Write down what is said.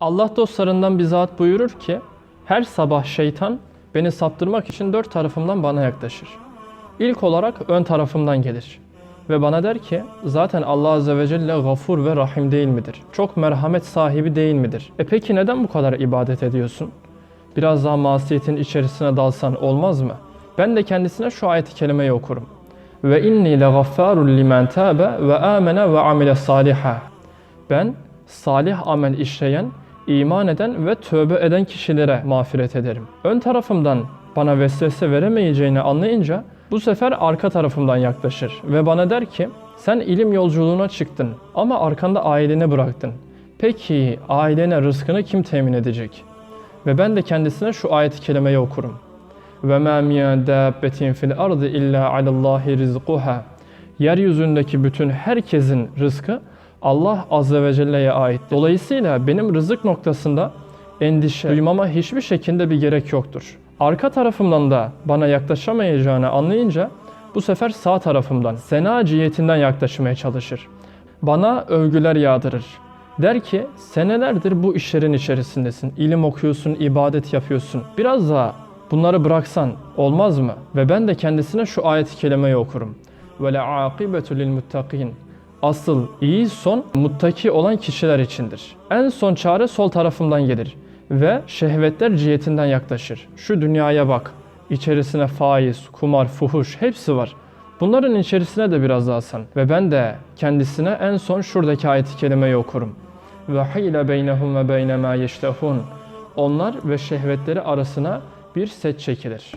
Allah dostlarından bir zat buyurur ki, her sabah şeytan beni saptırmak için dört tarafımdan bana yaklaşır. İlk olarak ön tarafımdan gelir. Ve bana der ki, zaten Allah Azze ve Celle gafur ve rahim değil midir? Çok merhamet sahibi değil midir? E peki neden bu kadar ibadet ediyorsun? Biraz daha masiyetin içerisine dalsan olmaz mı? Ben de kendisine şu ayeti kelimeyi okurum. Ve inni le gaffarun limen tabe ve amene ve amile saliha. Ben salih amel işleyen, iman eden ve tövbe eden kişilere mağfiret ederim. Ön tarafımdan bana vesvese veremeyeceğini anlayınca bu sefer arka tarafımdan yaklaşır ve bana der ki sen ilim yolculuğuna çıktın ama arkanda aileni bıraktın. Peki ailene rızkını kim temin edecek? Ve ben de kendisine şu ayet-i kerimeyi okurum. Ve ma min dabbetin fil ardı illa alallahi rizquha. Yeryüzündeki bütün herkesin rızkı Allah azze ve celle'ye ait. Dolayısıyla benim rızık noktasında endişe duymama hiçbir şekilde bir gerek yoktur. Arka tarafımdan da bana yaklaşamayacağını anlayınca bu sefer sağ tarafımdan, sena cihetinden yaklaşmaya çalışır. Bana övgüler yağdırır. Der ki senelerdir bu işlerin içerisindesin. İlim okuyorsun, ibadet yapıyorsun. Biraz daha bunları bıraksan olmaz mı? Ve ben de kendisine şu ayet-i kerimeyi okurum. Ve le akibetu lil. Asıl iyi son muttaki olan kişiler içindir. En son çare sol tarafımdan gelir ve şehvetler cihetinden yaklaşır. Şu dünyaya bak. İçerisine faiz, kumar, fuhuş hepsi var. Bunların içerisine de biraz alsan ve ben de kendisine en son şuradaki ayet-i kerimeyi okurum. Ve hile beynehum ve beyne ma yeştehun. Onlar ve şehvetleri arasına bir set çekilir.